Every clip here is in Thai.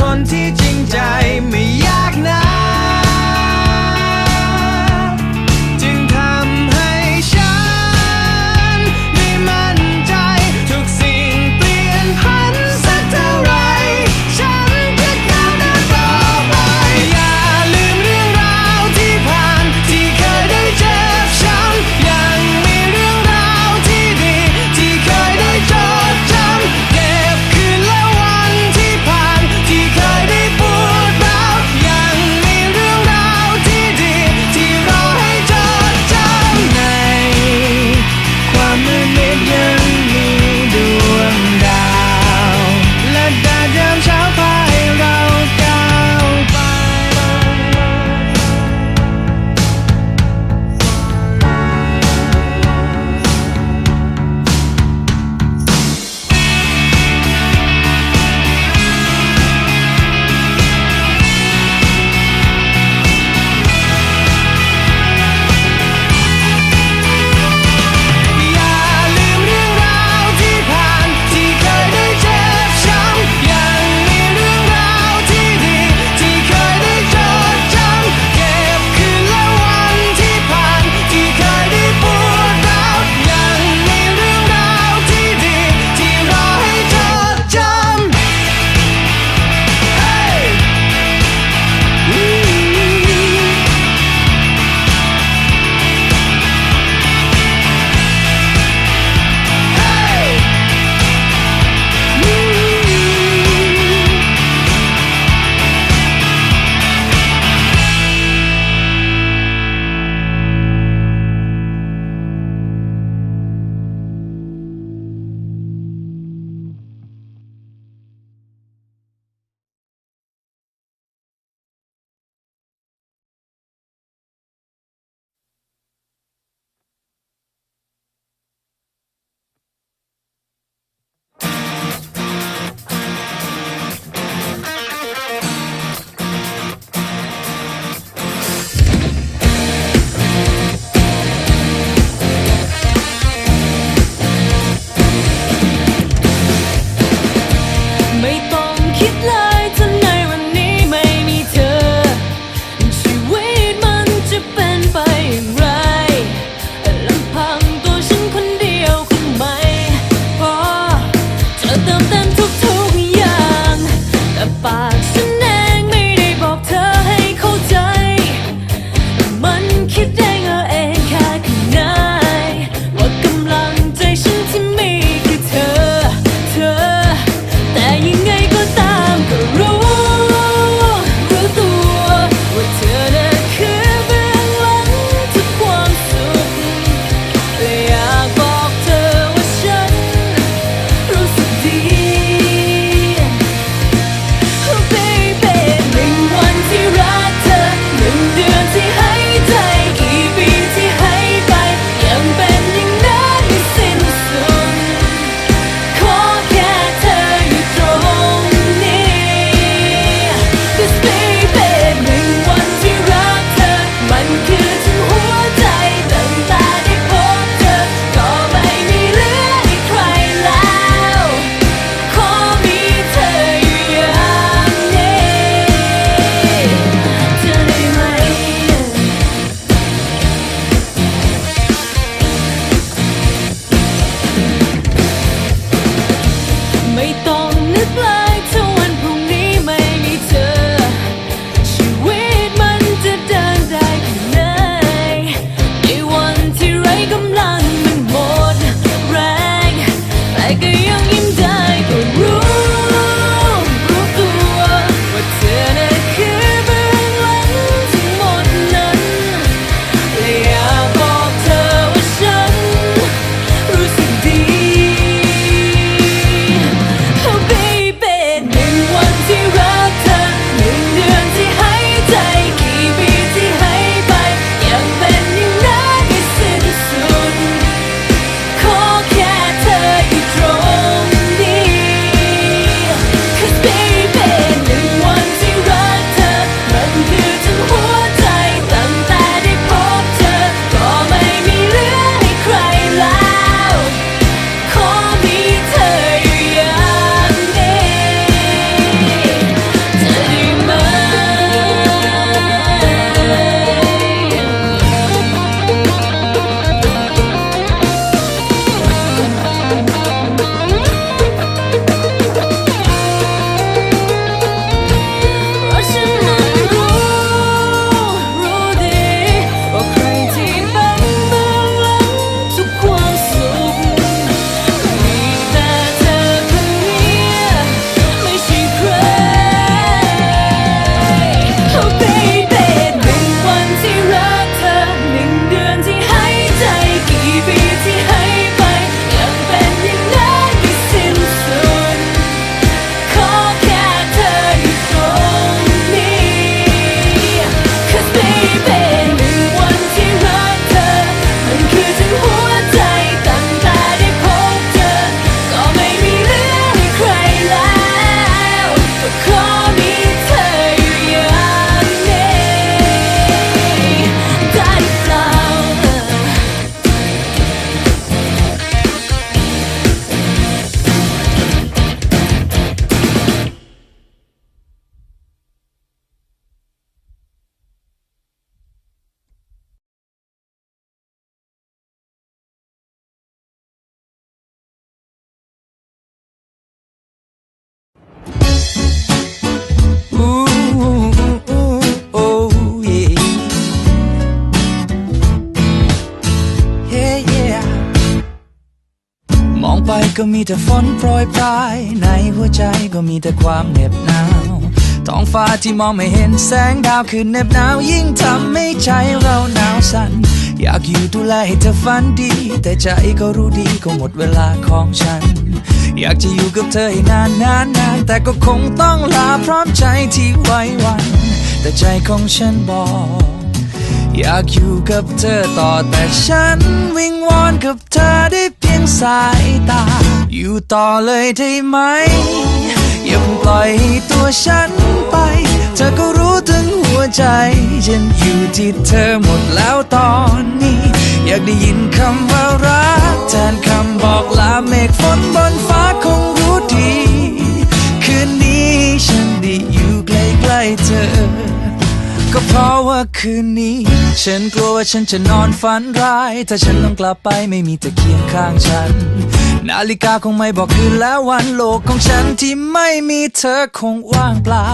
คนที่ ก็มีแต่ฝนโปรยปลาย ในหัวใจก็มีแต่ความเหน็บหนาว ท้องฟ้าที่มองไม่เห็นแสงดาวคือเหน็บหนาว ยิ่งทำให้ใจเราหนาวสั่น อยากอยู่ดูแลให้เธอฝันดี แต่ใจก็รู้ดีก็หมดเวลาของฉัน อยากจะอยู่กับเธอให้นานนานนานแต่ก็คงต้องลาพร้อมใจที่ไว้วัน แต่ใจของฉันบอกอยากอยู่กับเธอต่อแต่ฉันวิงวอนกับเธอได้ งสายตา อยู่ต่อเลยได้ไหม อย่าปล่อยให้ตัวฉันไป เธอก็รู้ถึงหัวใจ ฉันอยู่ที่เธอหมดแล้วตอนนี้ อยากได้ยินคำว่ารักแทนคำบอกลาเมฆฝนบนฟ้า ก็เพราะว่าคืนนี้ ฉันกลัวว่าฉันจะนอนฝันร้าย ถ้าฉันต้องกลับไปไม่มีเธอเคียงข้างฉัน นาฬิกาคงไม่บอกคืนแล้ววันโลกของฉันที่ไม่มีเธอคงว่างเปล่า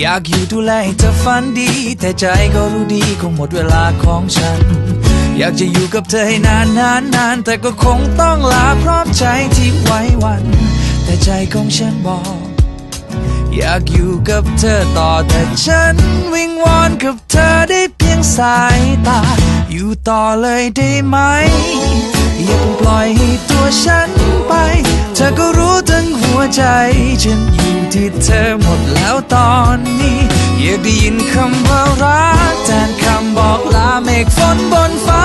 อยากอยู่ดูแลให้เธอฝันดี แต่ใจก็รู้ดีคงหมดเวลาของฉัน อยากจะอยู่กับเธอให้นานนานนานแต่ก็คงต้องลาพร้อมใจที่ไว้วัน แต่ใจของฉันบอก อยากอยู่กับเธอต่อแต่ฉันวิงวอนกับเธอได้เพียงสายตา อยู่ต่อเลยได้ไหม อย่าเพิ่งปล่อยให้ตัวฉันไป เธอก็รู้ทั้งหัวใจ ฉันอยู่ที่เธอหมดแล้วตอนนี้ อยากได้ยินคำว่ารักแทนคำบอกลาเมฆฝนบนฟ้า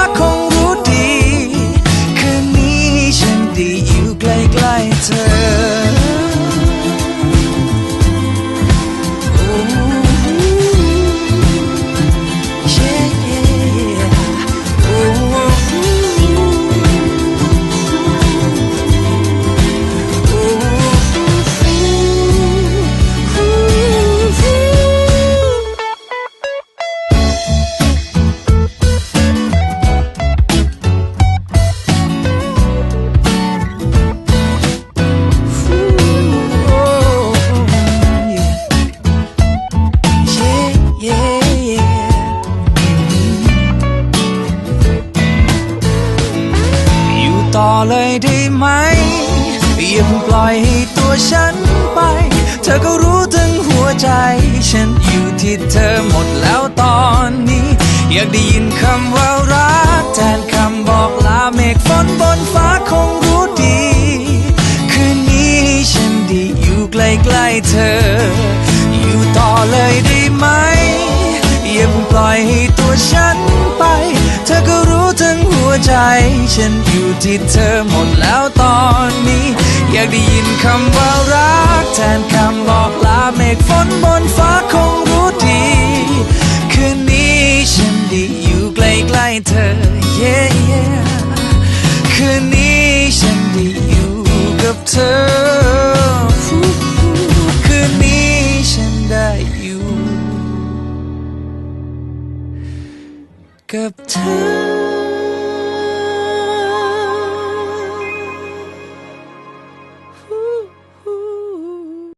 ที่เธอหมดแล้วตอนนี้ อยากได้ยินคำว่ารัก แทนคำบอกลาเมฆฝนบนฟ้าคงรู้ดี คืนนี้ฉันดีอยู่ใกล้ๆเธอ อยู่ต่อเลยได้ไหม อย่าเพิ่งปล่อยให้ตัวฉันไป เธอก็รู้ทั้งหัวใจ ฉันอยู่ที่เธอหมดแล้วตอนนี้ อยากได้ยินคำว่ารัก แทนคำบอกลาเมฆฝนบนฟ้า เธอ yeah yeah คืนนี้ฉันได้อยู่กับเธอ คืนนี้ฉันได้อยู่ กับเธอ